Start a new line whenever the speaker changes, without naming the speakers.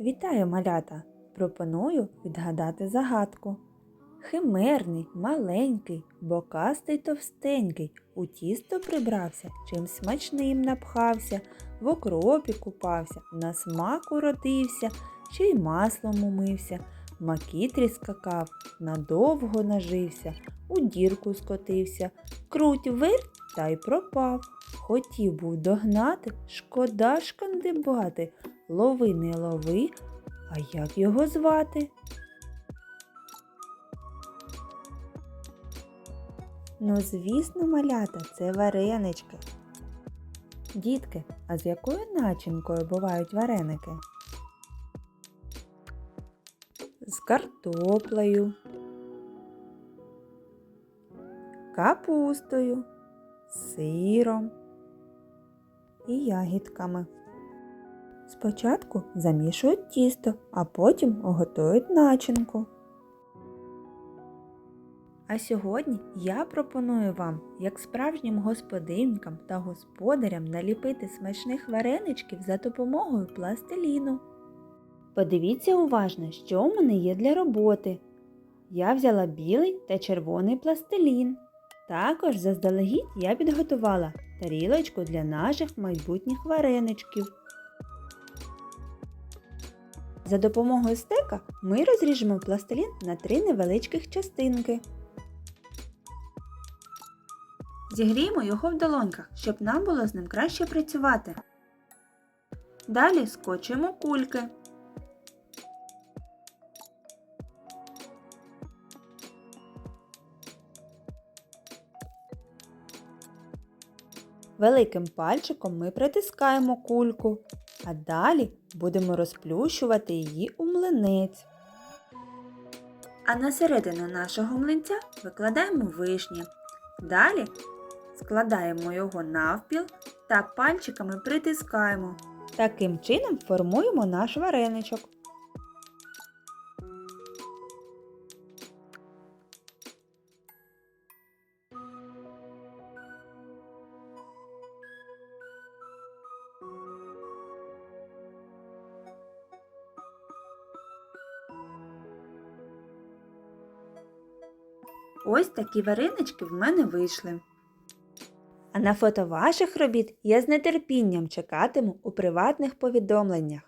Вітаю, малята! Пропоную відгадати загадку. Химерний, маленький, бокастий товстенький, у тісто прибрався, чим смачним напхався, в окропі купався, на смак уродився, ще й маслом умився, макітрі скакав, надовго нажився, у дірку скотився, круть вир та й пропав. Хотів був догнати, шкода шкандибати, лови не лови, а як його звати? Ну, звісно, малята, це варенички. Дітки, а з якою начинкою бувають вареники? З картоплею, капустою, сиром і ягідками. Спочатку замішують тісто, а потім готують начинку. А сьогодні я пропоную вам, як справжнім господинкам та господарям, наліпити смачних вареничків за допомогою пластиліну. Подивіться уважно, що у мене є для роботи. Я взяла білий та червоний пластилін. Також заздалегідь я підготувала тарілочку для наших майбутніх вареничків. За допомогою стека ми розріжемо пластилін на три невеличких частинки. Зігріємо його в долоньках, щоб нам було з ним краще працювати. Далі скочуємо кульки. Великим пальчиком ми притискаємо кульку, а далі будемо розплющувати її у млинець. А на середину нашого млинця викладаємо вишні. Далі складаємо його навпіл та пальчиками притискаємо. Таким чином формуємо наш вареничок. Ось такі варенички в мене вийшли. А на фото ваших робіт я з нетерпінням чекатиму у приватних повідомленнях.